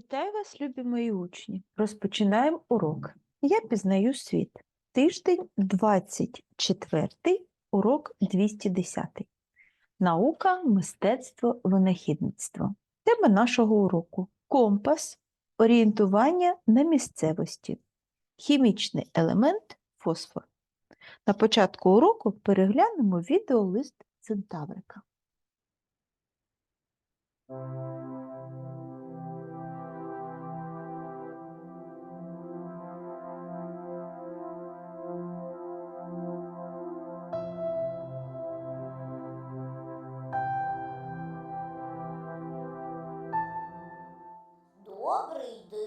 Вітаю вас, любі мої учні! Розпочинаємо урок. Я пізнаю світ. Тиждень 24, урок 210. Наука, мистецтво, винахідництво. Тема нашого уроку компас, орієнтування на місцевості, хімічний елемент фосфор. На початку уроку переглянемо відеолист центаврика. அவர் இது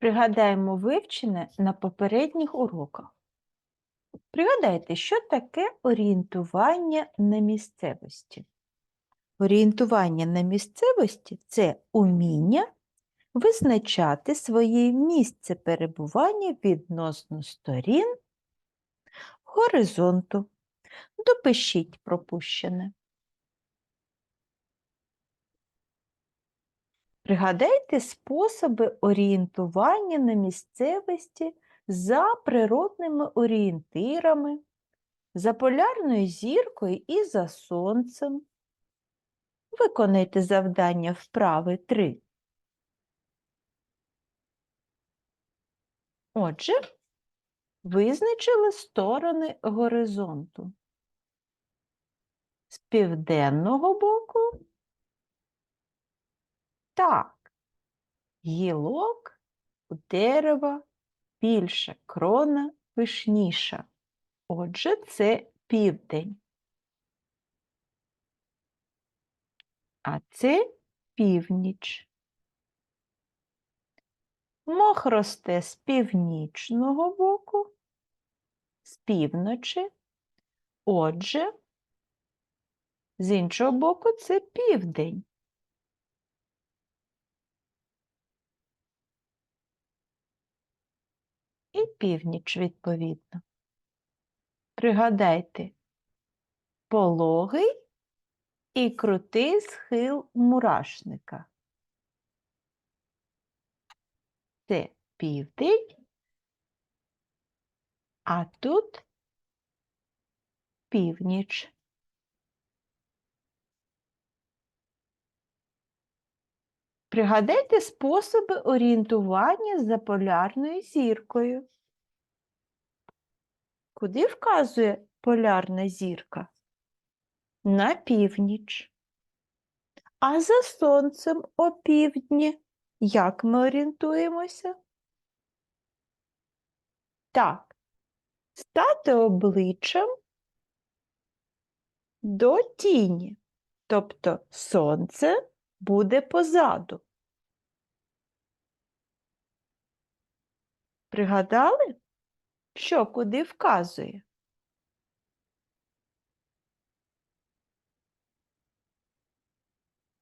Пригадаємо вивчене на попередніх уроках. Пригадайте, що таке орієнтування на місцевості. Орієнтування на місцевості це уміння визначати своє місце перебування відносно сторін горизонту. Допишіть пропущене. Пригадайте способи орієнтування на місцевості за природними орієнтирами, за полярною зіркою і за сонцем. Виконайте завдання вправи 3. Отже, визначили сторони горизонту. З південного боку так, гілок у дерева більше, крона пишніша. Отже, це південь. А це північ. Мох росте з північного боку, з півночі. Отже, з іншого боку, це південь. І північ відповідно. Пригадайте пологий і крутий схил мурашника. Це південь, а тут північ. Пригадайте способи орієнтування за полярною зіркою. Куди вказує полярна зірка? На північ. А за сонцем опівдні як ми орієнтуємося? Так, стати обличчям до тіні, тобто сонце буде позаду. Пригадали, що куди вказує?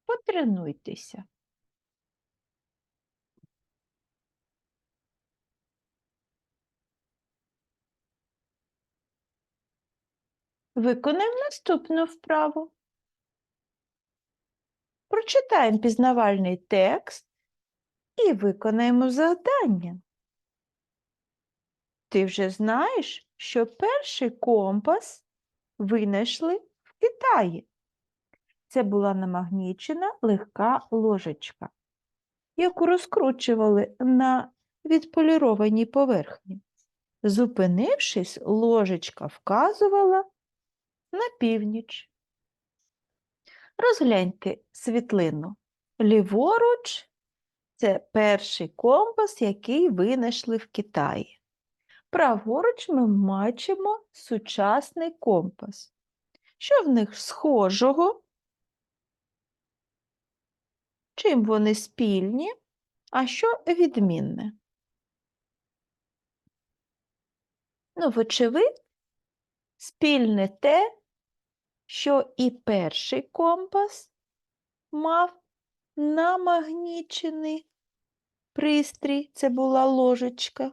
Потренуйтеся. Виконаємо наступну вправу. Прочитаємо пізнавальний текст і виконаємо завдання. Ти вже знаєш, що перший компас винайшли в Китаї. Це була намагнічена легка ложечка, яку розкручували на відполірованій поверхні. Зупинившись, ложечка вказувала на північ. Розгляньте світлину. Ліворуч це перший компас, який винайшли в Китаї. Праворуч ми бачимо сучасний компас. Що в них схожого? Чим вони спільні, а що відмінне? Ну, вочевидь, спільне те, що і перший компас мав намагнічений пристрій, це була ложечка,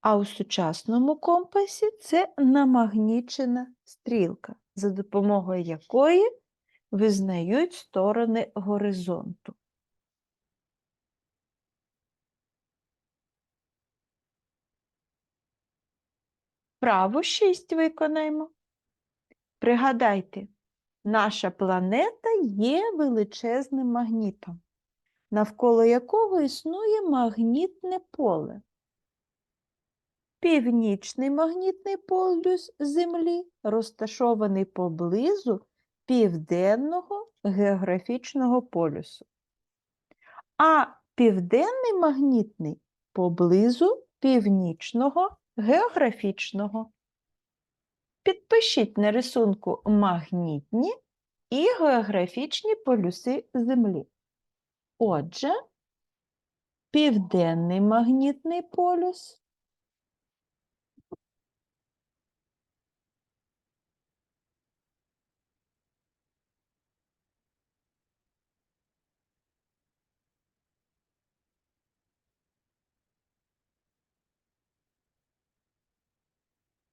а у сучасному компасі це намагнічена стрілка, за допомогою якої визнають сторони горизонту. Право 6 виконаємо. Пригадайте, наша планета є величезним магнітом, навколо якого існує магнітне поле. Північний магнітний полюс Землі розташований поблизу південного географічного полюсу, а південний магнітний поблизу північного географічного. Підпишіть на рисунку магнітні і географічні полюси Землі. Отже, південний магнітний полюс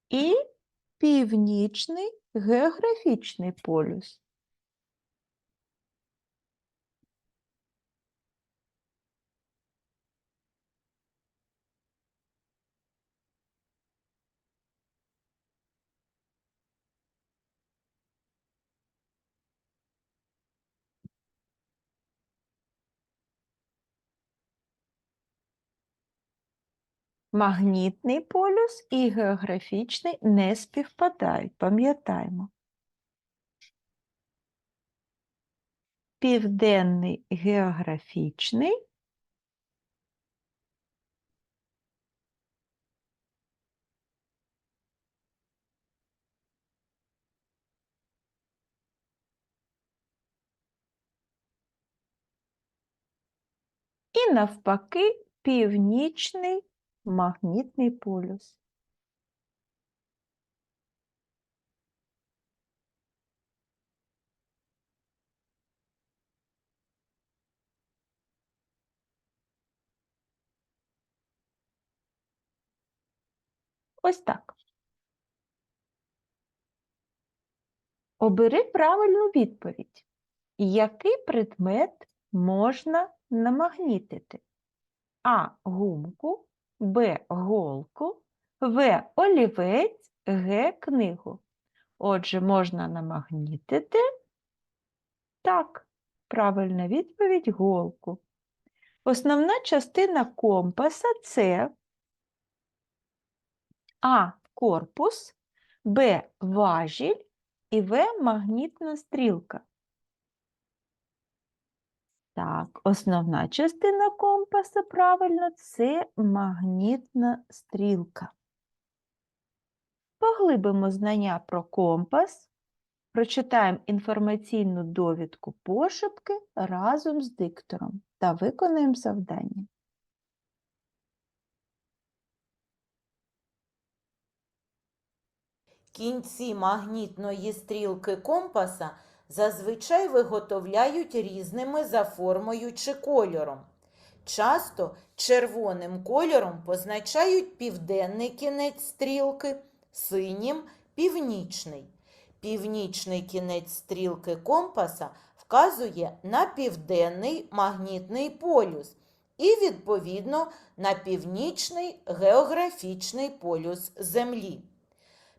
і північний географічний полюс. Магнітний полюс і географічний не співпадають, пам'ятаємо. Південний географічний і навпаки північний магнітний полюс. Ось так. Обери правильну відповідь. Який предмет можна намагнітити? А. Гумку, Б. Голку, В. Олівець, Г. Книгу. Отже, можна намагнітити. Так, правильна відповідь голку. Основна частина компаса це А. Корпус, Б. Важіль і В. Магнітна стрілка. Так, основна частина компаса, правильно, це магнітна стрілка. Поглибимо знання про компас, прочитаємо інформаційну довідку пошепки разом з диктором та виконаємо завдання. Кінці магнітної стрілки компаса зазвичай виготовляють різними за формою чи кольором. Часто червоним кольором позначають південний кінець стрілки, синім північний. Північний кінець стрілки компаса вказує на південний магнітний полюс і, відповідно, на північний географічний полюс Землі.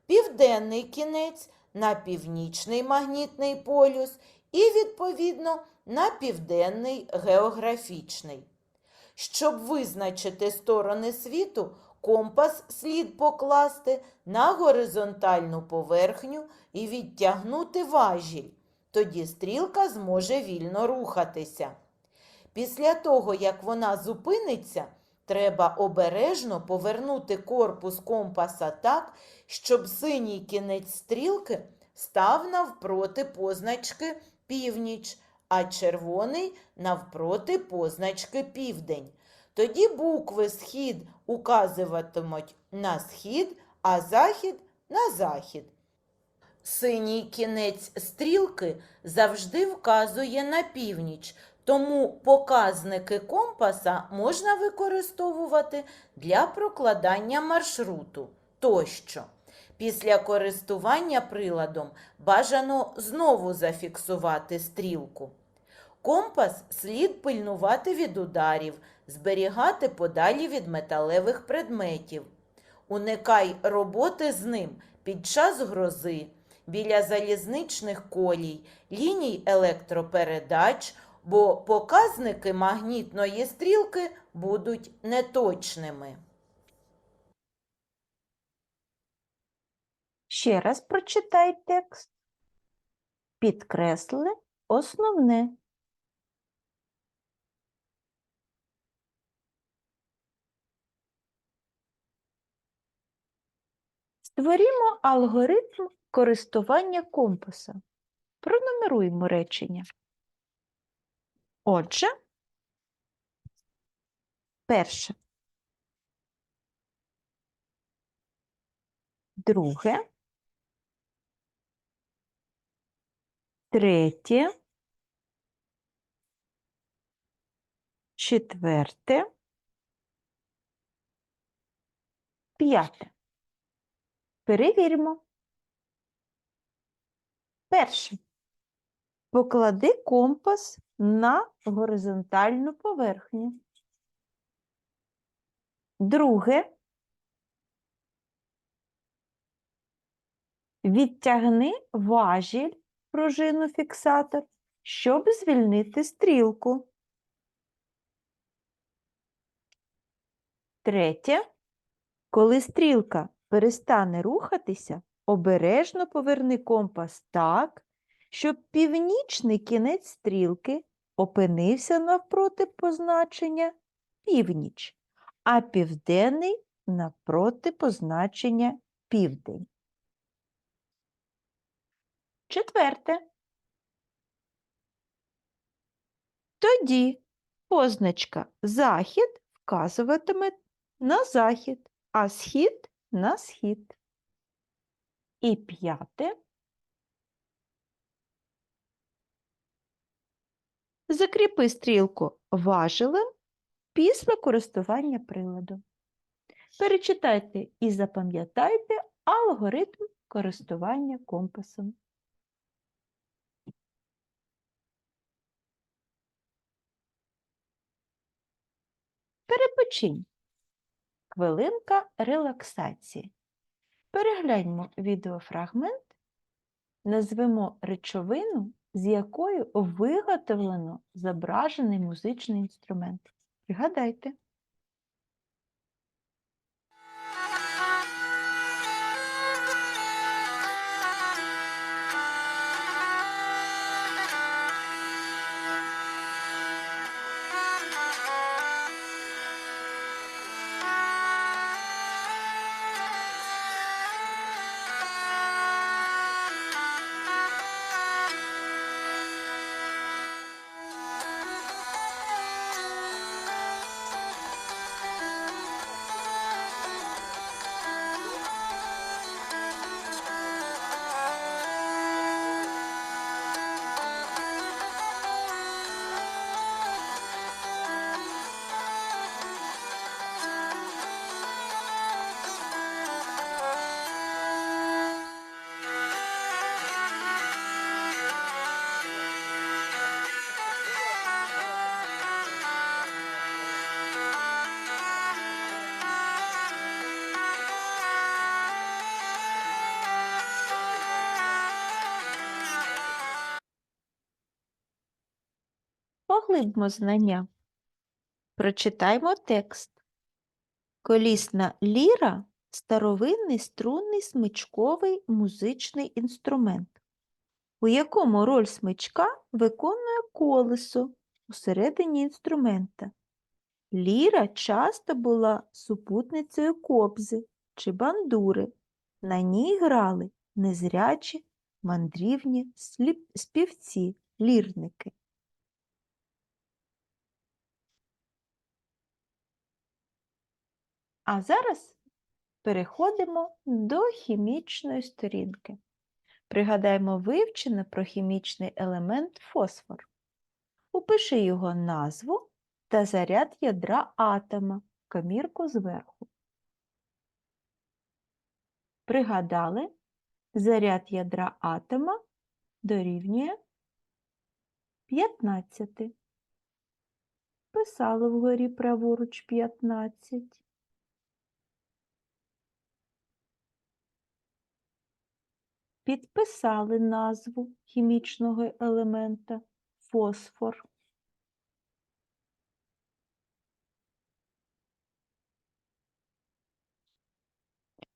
Південний кінець на північний магнітний полюс і, відповідно, на південний географічний. Щоб визначити сторони світу, компас слід покласти на горизонтальну поверхню і відтягнути важіль. Тоді стрілка зможе вільно рухатися. Після того, як вона зупиниться, треба обережно повернути корпус компаса так, щоб синій кінець стрілки став навпроти позначки північ, а червоний навпроти позначки південь. Тоді букви схід указуватимуть на схід, а захід на захід. Синій кінець стрілки завжди вказує на північ, тому показники компаса можна використовувати для прокладання маршруту тощо. Після користування приладом бажано знову зафіксувати стрілку. Компас слід пильнувати від ударів, зберігати подалі від металевих предметів. Уникай роботи з ним під час грози, біля залізничних колій, ліній електропередач, бо показники магнітної стрілки будуть неточними. Ще раз прочитай текст. Підкресли основне. Створімо алгоритм користування компаса. Пронумеруємо речення. Отже, перше. Друге. Третє. Четверте. П'яте. Перевіримо. Перше. Поклади компас на горизонтальну поверхню. Друге. Відтягни важіль пружину фіксатор, щоб звільнити стрілку. Третє. Коли стрілка перестане рухатися, обережно поверни компас так, щоб північний кінець стрілки опинився навпроти позначення північ, а південний навпроти позначення південь. Четверте. Тоді позначка захід вказуватиме на захід, а схід на схід. І п'яте. Закріпи стрілку важелем після користування приладом. Перечитайте і запам'ятайте алгоритм користування компасом. Перепочинь. Хвилинка релаксації. Перегляньмо відеофрагмент, назвемо речовину, з якою виготовлено зображений музичний інструмент. Пригадайте. Поглибмо знання. Прочитаймо текст. Колісна ліра старовинний струнний смичковий музичний інструмент, у якому роль смичка виконує колесо усередині інструмента. Ліра часто була супутницею кобзи чи бандури. На ній грали незрячі мандрівні співці, лірники. А зараз переходимо до хімічної сторінки. Пригадаємо вивчене про хімічний елемент фосфор. Упиши його назву та заряд ядра атома комірку зверху. Пригадали, заряд ядра атома дорівнює 15. Писали вгорі праворуч 15. Підписали назву хімічного елемента фосфор.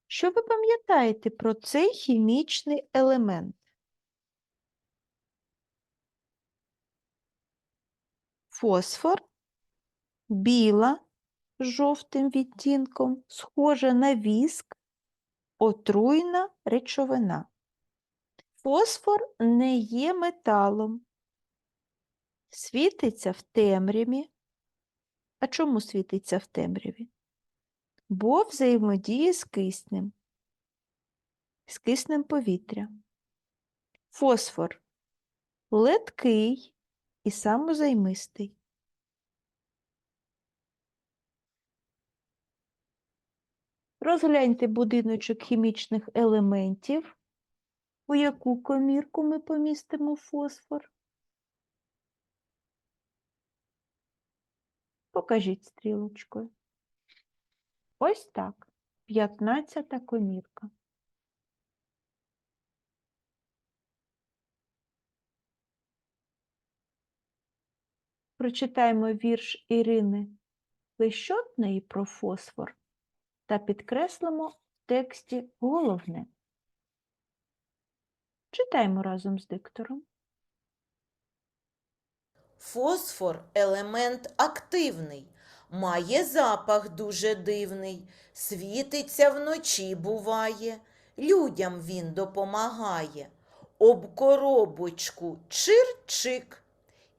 Що ви пам'ятаєте про цей хімічний елемент? Фосфор біла жовтим відтінком, схожа на віск, отруйна речовина. Фосфор не є металом, світиться в темряві. А чому світиться в темряві? Бо взаємодіє з киснем, з киснем повітря. Фосфор леткий і самозаймистий. Розгляньте будиночок хімічних елементів, у яку комірку ми помістимо фосфор. Покажіть стрілочкою. Ось так. П'ятнадцята комірка. Прочитаємо вірш Ірини Лещотної про фосфор та підкреслимо в тексті головне. Читаємо разом з диктором. Фосфор елемент активний, має запах дуже дивний, світиться вночі буває, людям він допомагає. Об коробочку чир-чик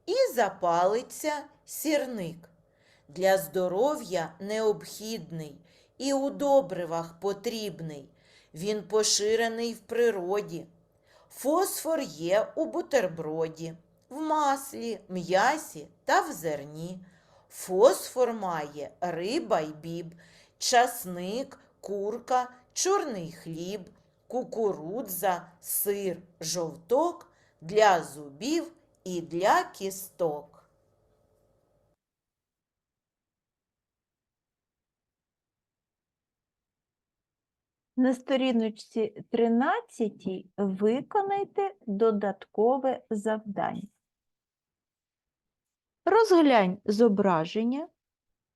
і запалиться сірник. Для здоров'я необхідний і у добривах потрібний. Він поширений в природі. Фосфор є у бутерброді, в маслі, м'ясі та в зерні. Фосфор має риба й біб, часник, курка, чорний хліб, кукурудза, сир, жовток для зубів і для кісток. На сторіночці 13 виконайте додаткове завдання. Розглянь зображення,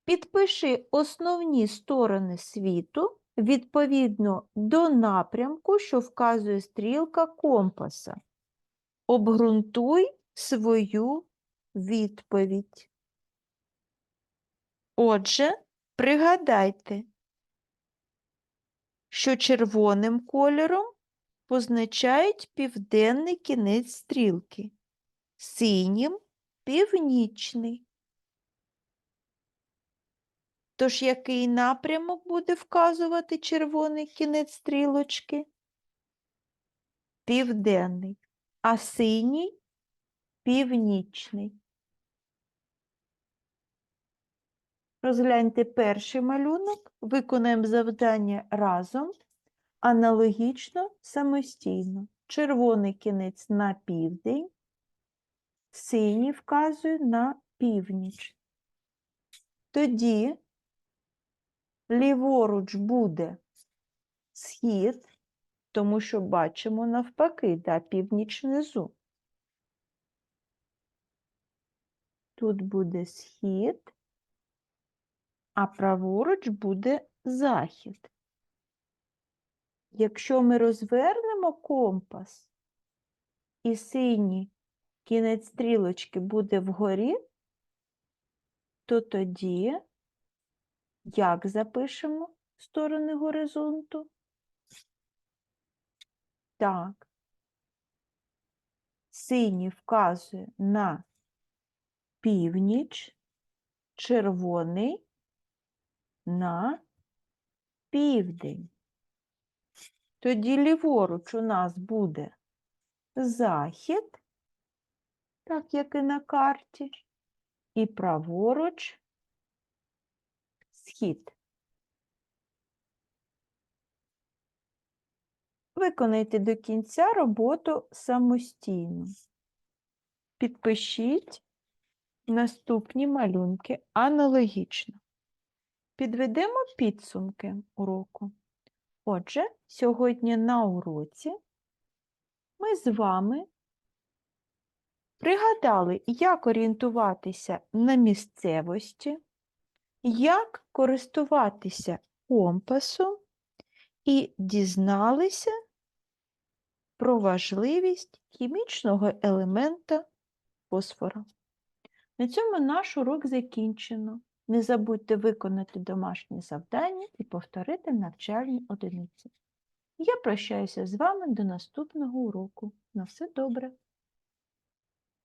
підпиши основні сторони світу відповідно до напрямку, що вказує стрілка компаса. Обґрунтуй свою відповідь. Отже, пригадайте, що червоним кольором позначають південний кінець стрілки, синім північний. Тож який напрямок буде вказувати червоний кінець стрілочки? Південний, а синій північний. Розгляньте перший малюнок, виконаємо завдання разом, аналогічно самостійно. Червоний кінець на південь, синій вказує на північ. Тоді ліворуч буде схід, тому що бачимо навпаки, да, північ внизу. Тут буде схід, а праворуч буде захід. Якщо ми розвернемо компас і синій кінець стрілочки буде вгорі, то тоді як запишемо сторони горизонту? Так. Синій вказує на північ, червоний на південь. Тоді ліворуч у нас буде захід, так як і на карті, і праворуч схід. Виконайте до кінця роботу самостійно. Підпишіть наступні малюнки аналогічно. Підведемо підсумки уроку. Отже, сьогодні на уроці ми з вами пригадали, як орієнтуватися на місцевості, як користуватися компасом і дізналися про важливість хімічного елемента фосфора. На цьому наш урок закінчено. Не забудьте виконати домашні завдання і повторити навчальні одиниці. Я прощаюся з вами до наступного уроку. На все добре!